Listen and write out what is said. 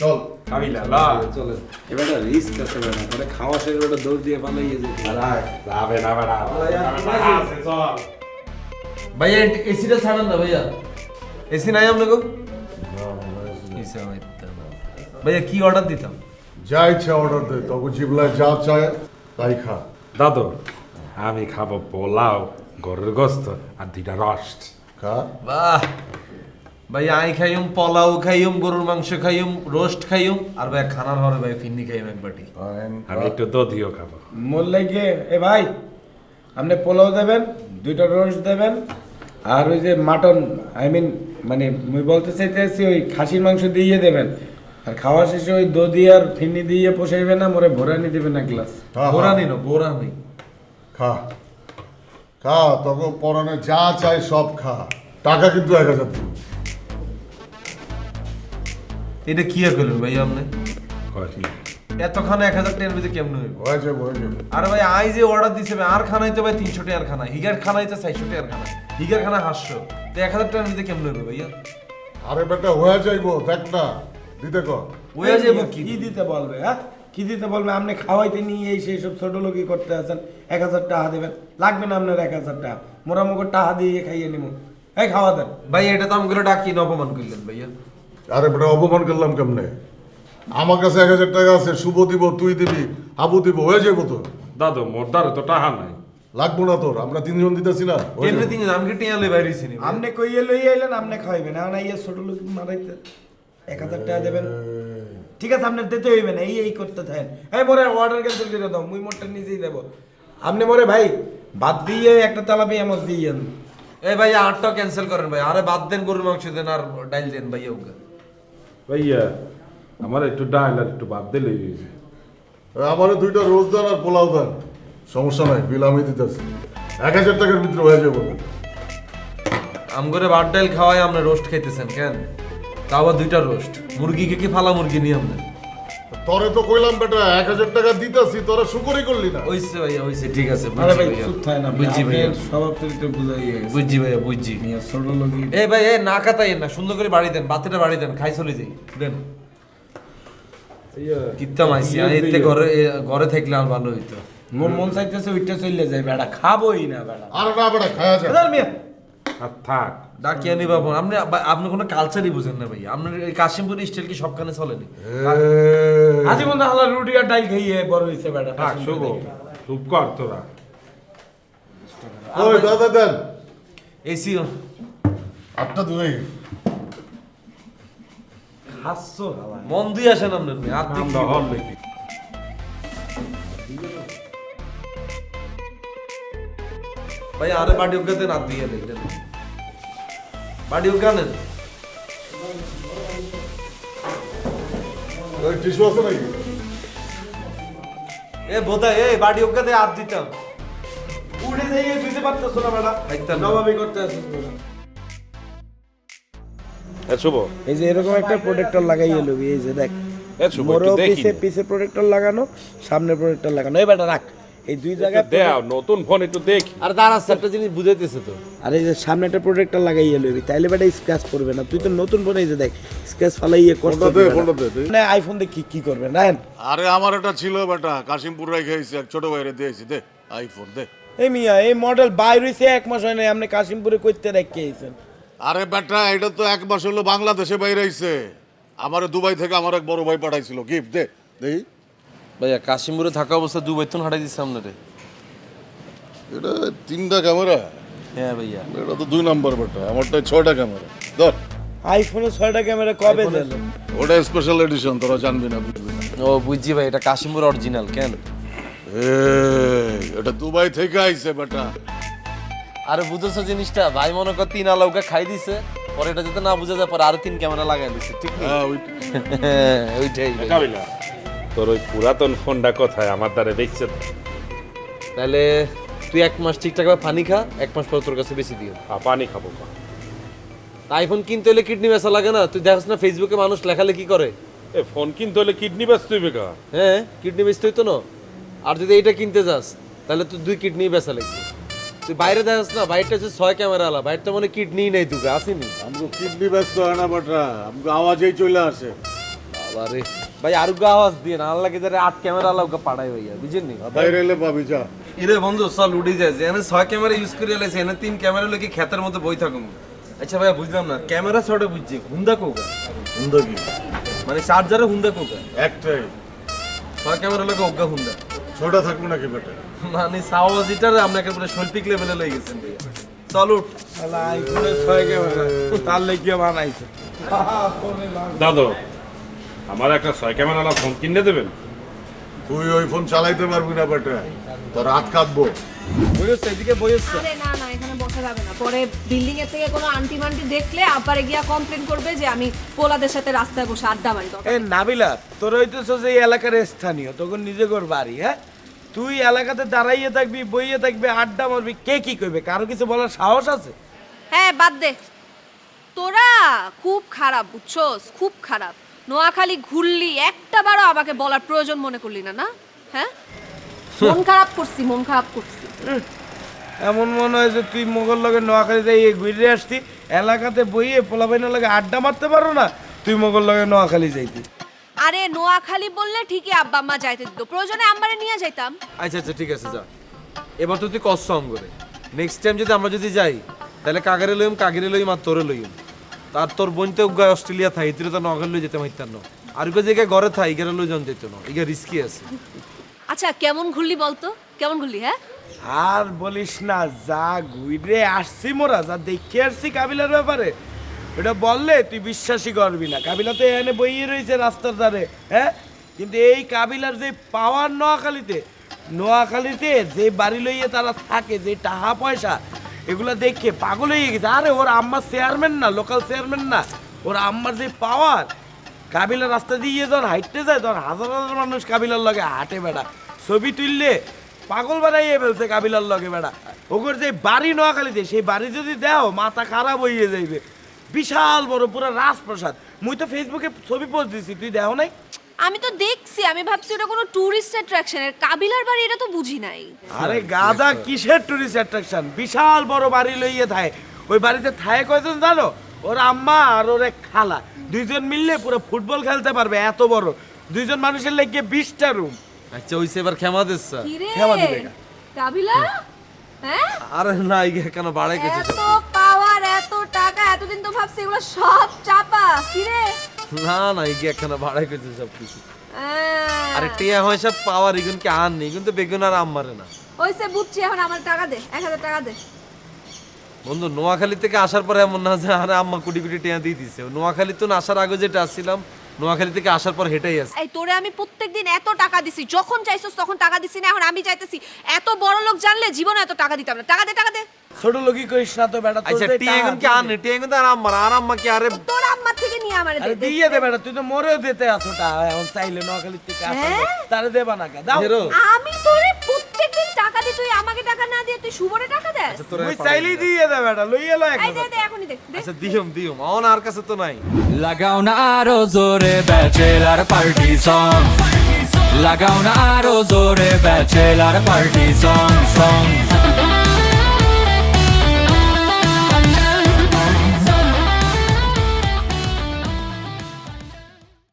চল। কাবিলা লা চলে এবার রিস্ক আছে বেটা পরে খাওয়া শেষে বেটা দৌড় দিয়ে পালাইয়ে যেতে। যাবে না বেড়া আছে চল। ভাইয়া এসিটা ছাড়েন না ভাইয়া। এসি নাই আপনাকে? ভাইয়া কি অর্ডার দিতাম? যা ইচ্ছা অর্ডার দে তবে জিবলায় যা চায় তাই খা। দাদু আমি খাব পোলাও গরুর গোস্ত আর দুইটা রস্ট খা। বাহ। ভাইয়া আই খাইম পোলাও খাইম গরুর মাংস খাইম রোস্ট খাইম আর ভাই খানার হরে ভাই ফিন্নি খাইম এক বাটি। আমি একটু দধিও খাব। মোল্লাই লাগে এ ভাই আপনি পোলাও দেবেন দুইটা রোস্ট দেবেন আর ওই যে মাটন আই মিন মানে মুই বলতে চাইতেছি ওই খাসির মাংস দিয়ে দেবেন আর খাওয়া শেষে ওই দধি আর ফিন্নি দিয়ে পোষাইবে না মোরে ভোরানি দিবেন এক গ্লাস। খা বোরানি না বোরানি খা। খা তবে পরানে যা চাই সব খা। টাকা কিন্তু এক হাজার এটা কি আর করলেন ভাইয়া আপনি? এতখানে এক হাজার টাকার ভিতরে কেমন হইব? হয়ে আরে ভাই আই যে অর্ডার দিছে ভাই আর খানাই তো ভাই তিনশো টাকার খানা হিগার খানাই তো চারশো টাকার খানা হিগার খানা হাসশো। তো এক হাজার টাকার ভিতরে কেমন হইব ভাইয়া? আরে বেটা হয়ে যাইবো দেখ না দিতে কর। ওয়া যাব কি কি? দিতে বলবে হ্যাঁ? কি দিতে বলবে? আপনি খাওয়াইতে নিয়ে এই সেই সব ছোট লোকই করতে আছেন এক হাজার টাকা দেবেন। লাগবে না আপনার এক হাজার টাকা। মোরামুখর টাকা দিয়ে খাইয়ে নিব এই খাওয়া দেন। ভাই এটা তো আমগুলো ডাকি না অপমান করলেন ভাইয়া। আরে বেটা অপমান করলাম কেমনে? আমার কাছে এক হাজার টাকা আছে শুভ দিব তুই দিবি আবু দিব হয়ে যাব তো। দাদু মোর দ্বারা তো টাহা নাই। লাগবো না তোর আমরা তিনজন দিতেছি না। এমনি আমাকে টিয়ালে বাইরে চিনি আপনি কইয়ে লই আইলেন আপনি খাইবেন না ইয়ে ছোট লোক মারাইতে এক হাজার টাকা দেবেন। ঠিক আছে আপনার দিতে হইবে না এই এই করতে থাকেন। এই মোরে অর্ডার ক্যান্সেল করে দাও মুই মোরটা নিজেই দেব। আপনি মোরে ভাই বাদ দিয়ে একটা তালাপি আমার দিয়েন এই ভাই আটটা ক্যান্সেল করেন ভাই। আরে বাদ দেন গরুর মাংস দেন আর ডাইল দেন ভাইয়া ওকে। ভাইয়া আমার একটু ডাল আর একটু ভাত দিলে আমারও দুইটা রোজ দেন আর পোলাও দেন। সমস্যা নাই বিল আমি দিতেছি। এক হাজার টাকার ভিতরে হয়ে যাব। আমগরে ভাত ডাইল খাওয়াই আপনার রোস্ট খাইতেছেন কেন? তা আবার দুইটা রোস্ট মুরগিকে কি ফালা মুরগি নিয়ে আপনি তরে তো কইলাম বেটা এক হাজার টাকা দিতেছি তোরা শুকরই করলি না। ওইসে ভাইয়া ওইসে ঠিক আছে আরে ভাই চুপ আপনি বুঝছি ভাইয়া। আপনার স্বভাব চরিত্র বুঝাই গেছে। বুঝছি ভাইয়া বুঝছি। মিয়া ছোট লোকই। এই ভাই এ না কাতাইয়েন না সুন্দর করে বাড়ি দেন বাতিটা বাড়ি দেন খাই চলে যাই। দেন। কিত্তা মাইছি আর এতে ঘরে ঘরে থাকলে আর ভালো হইতো। মোর মন চাইতেছে ওইটা চলে যায় বেটা খাবোই না বেড়া। আর না বেটা খায়া যায় দাঁড় মিয়া। আর থাক। ডাকিয়া নি বাবু আপনি আপনি কোনো কালচারই বুঝেন না ভাই আপনার এই কাশিমপুর স্টাইল কি সবখানে চলেনি? আজীবন না হালা রুটি আর ডাল খাইয়ে বড় হইছে বেড়া থাক শুভ। চুপ কর তোরা। ওই দাদা দেন। এসি আটটা দুই। হাসছো মন দিয়ে আসেন আপনার মেয়ে আর দেখি। ভাই আরে বাড়ি উগা দেন আর দিয়ে দেন। বাড়ি উগা টিস্যু আছে নাকি? এ বোধা এ বাড়ি উগা দে দিতাম। উঠে যাইয়ে দিতে পারতেছো না বেড়া খাইতাম নবাবি করতে আসিস শুভ। এই যে এরকম একটা প্রোটেক্টর লাগাইয়ে লবি এই যে দেখ। মোরও পিছে পিছে প্রোটেক্টর লাগানো সামনে প্রোটেক্টর লাগানো। এই বেটা রাখ। এই দুই জায়গায় দেও নতুন ফোন একটু দেখি। আর দাঁড়াচ্ছে একটা জিনিস বুঝাইতেছে তো। আর এই যে সামনে একটা প্রোটেক্টর লাগাইয়ে লবি তাইলে বেটা স্ক্র্যাচ পড়বে না। তুই তো নতুন ফোন এই যে দেখ স্ক্র্যাচ ফালাইয়ে দে। মানে আইফোন দিয়ে কি কি করবে? না আরে আমার এটা ছিল বেটা কাশিমপুর রেখে এক ছোট ভাইরে দিয়েছি দে আইফোন দে। এই মিয়া এই মডেল বাইর হইছে এক মাস হয় নাই আপনি কাশিমপুরে কইতে রেখে আইছেন। আরে বেটা এটা তো এক মাস হলো বাংলাদেশে বাইরে আইছে। আমার দুবাই থেকে আমার এক বড় ভাই পাঠাইছিল গিফট দে দেই। ভাইয়া কাশিমপুরে থাকা অবস্থা দুবাই তো হাঁটাই দিচ্ছে আপনারে? এটা তিনটা ক্যামেরা। হ্যাঁ ভাইয়া। এটা তো দুই নম্বর বেটা আমারটা ছয়টা ক্যামেরা। ধর। আইফোনে ছয়টা ক্যামেরা কবে দিল? ওটা স্পেশাল এডিশন তোরা জানবি না বুঝবি না। ও বুঝছি ভাই এটা কাশিমপুর অরিজিনাল কেন? এটা দুবাই থেকে আইছে বেটা। আরে বুঝেছ জিনিসটা? ভাই মনে কর তিন আলাউকা খাই দিছে পরে এটা যাতে না বুঝা যায় পরে আরও তিন ক্যামেরা লাগাই দিছে ঠিক না হ্যাঁ ওইটাই। তোর ওই পুরাতন ফোনটা কোথায়? আমার দ্বারা দেখছে তাহলে তুই এক মাস ঠিকঠাক ভাবে পানি খা এক মাস পর তোর কাছে বেশি দিও। আ, পানি খাব কা। আইফোন কিনতে হলে কিডনি বেচা লাগে না? তুই দেখাস না ফেসবুকে মানুষ লেখালেখি করে। এ ফোন কিনতে হলে কিডনি ব্যস্ত হইবে কা? হ্যাঁ কিডনি বেচতে হইতো না। আর যদি এইটা কিনতে যাস তাহলে তুই দুই কিডনি বেচা লাগবে। তুই বাইরে দেখাস না বাইরটা হচ্ছে ছয় ক্যামেরা আলা। বাইরটা মানে কিডনি নেই তুই আসিনি। আমাকে কিডনি ব্যস্ত হয় না বেটা। আমাকে আওয়াজেই চলে আসে। বাবারে। ভাই আর আওয়াজ দিয়ে না আল্লাহকে যারা আট ক্যামেরা লাগা পাড়াই হইয়া বুঝেন নি? বাইরে এলে পাবি যা। ইরে বন্ধু চল উঠে যায় যে এনে ছয় ক্যামেরা ইউজ করে এলাইছে এনে তিন ক্যামেরা লোকে ক্ষেতের মধ্যে বই থাকুম? আচ্ছা ভাইয়া বুঝলাম না ক্যামেরা ছটা বুঝছি হুন্দা কোকা? হুন্দা কি? মানে চার্জারে হুন্দা কোকা? একটাই। ছয় ক্যামেরা লোকে অজ্ঞা হুন্দা? ছোটা থাকব নাকি বেটা মানে সাওয়াজিটার আপনাকে পুরো শৈল্পিক লেভেলে লই গেছেন চল উঠ। ছয় ক্যামেরা তার লেগে বানাইছে। দাদু আমার একটা ছয় ক্যামেরা ফোন কিনে দেবেন। তুই ওই ফোন চালাইতে পারবি না বেটা। তোর হাত কাঁপবো বইস এদিকে বইস আরে না না এখানে বসা যাবে না। পরে বিল্ডিং এর থেকে কোনো আন্টি মান্টি দেখলে আপারে গিয়া কমপ্লেন করবে যে আমি পোলাদের সাথে রাস্তায় বসে আড্ডা মারি এ নাবিলা তোর হইতেছ যে এই এলাকার স্থানীয় তখন নিজে কর বাড়ি হ্যাঁ? তুই এলাকাতে দাঁড়াইয়ে থাকবি বইয়ে থাকবি আড্ডা মারবি কে কি কইবে? কারও কিছু বলার সাহস আছে? হ্যাঁ বাদ দে। তোরা খুব খারাপ বুঝছস? খুব খারাপ। নোয়াখালী ঘুরলি একটা বারও আমাকে বলার প্রয়োজন মনে করলি না না? হ্যাঁ? মন খারাপ করছি মন খারাপ করছি। এমন মনে হয় যে তুই মোগল লগে নোয়াখালী যাই ঘুরে আসতি এলাকাতে বইয়ে পোলাপাইনের লগে আড্ডা মারতে পারো না তুই মোগল লগে নোয়াখালী যাইতি। আরে নোয়াখালী বললে ঠিকই আব্বা আম্মা যাইতে দিত প্রয়োজনে আম্মারে নিয়ে যাইতাম। আচ্ছা আচ্ছা ঠিক আছে যা। এবার তো তুই কষ্ট করে। নেক্সট টাইম যদি আমরা যদি যাই তাহলে কাগেরে লইম কাগেরে লইম আর তোরে লইম। তার তোর বোন তো উগায় অস্ট্রেলিয়া থাই তুই তো নগর লই যেতে মাইতার না। আর কেউ জায়গায় ঘরে থাই এগারো লই জন যেত না এগা রিস্কি আছে। আচ্ছা কেমন ঘুরলি বলতো? কেমন ঘুরলি হ্যাঁ? আর বলিস না যা ঘুরে আসছি মোরা যা দেখে আসছি কাবিলার ব্যাপারে। এটা বললে তুই বিশ্বাসই করবি না। কাবিলা তো এখানে বইয়ে রয়েছে রাস্তার ধারে হ্যাঁ? কিন্তু এই কাবিলার যে পাওয়ার নোয়াখালীতে নোয়াখালীতে যে বাড়ি লইয়ে তারা থাকে যে টাকা পয়সা এগুলো দেখে পাগল হয়ে গেছে। আরে, ওর আম্মার চেয়ারম্যান না লোকাল চেয়ারম্যান না। ওর আম্মার যে পাওয়ার কাবিলা রাস্তা দিয়ে যখন হাঁটতে যায়, তখন হাজার হাজার মানুষ কাবিলার লগে হাঁটে বেড়া। ছবি তুললে পাগল বানাইয়ে ফেলছে কাবিলার লগে বেড়া। ওগর যে বাড়ি নোয়াখালীতে, সেই বাড়ি যদি দেও, মাথা খারাপ হয়ে যাইবে। বিশাল বড় পুরো রাজপ্রসাদ। মুই তো ফেসবুকে ছবি পোস্ট দিছি, তুই দেও নাই? আমি তো দেখছি আমি ভাবছি ওটা কোনো টুরিস্ট অ্যাট্রাকশন অ্যাট্রাকশনের কাবিলার বাড়ি এটা তো বুঝি নাই। আরে গাদা কিসের টুরিস্ট অ্যাট্রাকশন বিশাল বড় বাড়ি লইয়ে থায়। ওই বাড়িতে থায় কয়জন জানো? ওর আম্মা আর ওর এক খালা। দুইজন মিললে পুরো ফুটবল খেলতে পারবে এত বড়। দুইজন মানুষের লেগে বিশটা রুম আচ্ছা ওই এবার ক্ষমা দিস কি রে দিবে কাবিলা? হ্যাঁ? আরে না ইগে কেন বাড়াই গেছে এত পাওয়ার এত টাকা এতদিন তো ভাবছি এগুলো সব চাপা। কি রে না না ইগে কেন বাড়াই গেছে সব কিছু আরে টিয়া হয়সা পাওয়ার ইগুন কি আর নেই? কিন্তু বেগুন আর আম্মারে না। হইছে বুঝছি এখন আমার টাকা দে এক হাজার টাকা দে। বন্ধু নোয়াখালী থেকে আসার পরে এমন না যে আরে আম্মা কোটি কোটি টিয়া দিয়ে দিছে। নোয়াখালী তো না আসার আগে যেটা আসছিলাম নোয়াখালী থেকে আসার পর হেঁটেই আছে এই তোরে আমি প্রত্যেকদিন এত টাকা দিছি যখন চাইছস তখন টাকা দিছি না এখন আমি চাইতেছি এত বড় লোক জানলে জীবনে এত টাকা দিতাম না। টাকা দে টাকা দে। ছোট লোকই করিস না তো বেটা তোর আচ্ছা টিয়া এখন কি আর নেই? টিয়া কিন্তু আর আম্মার আর আম্মা কি আরে তোর আমারে আরে দে দিয়ে দে বেটা তুই তো মরেও দিতে আছো টা এখন চাইলে থেকে হ্যাঁ? তারে দেবা না কা? দাও। আমি তোরে প্রত্যেকদিন টাকা দি তুই আমাকে টাকা না দিয়ে তুই শুভরে টাকা দেস? তুই চাইলেই দিয়ে দে বেটা লই এলো এক এই দে দে দে আচ্ছা দিয়ম দিয়ম আমার আর কাছে তো নাই। লাগাও না আরও জোরে ব্যাচেলার পার্টি সং লাগাও না আরও জোরে ব্যাচেলার পার্টি সং সং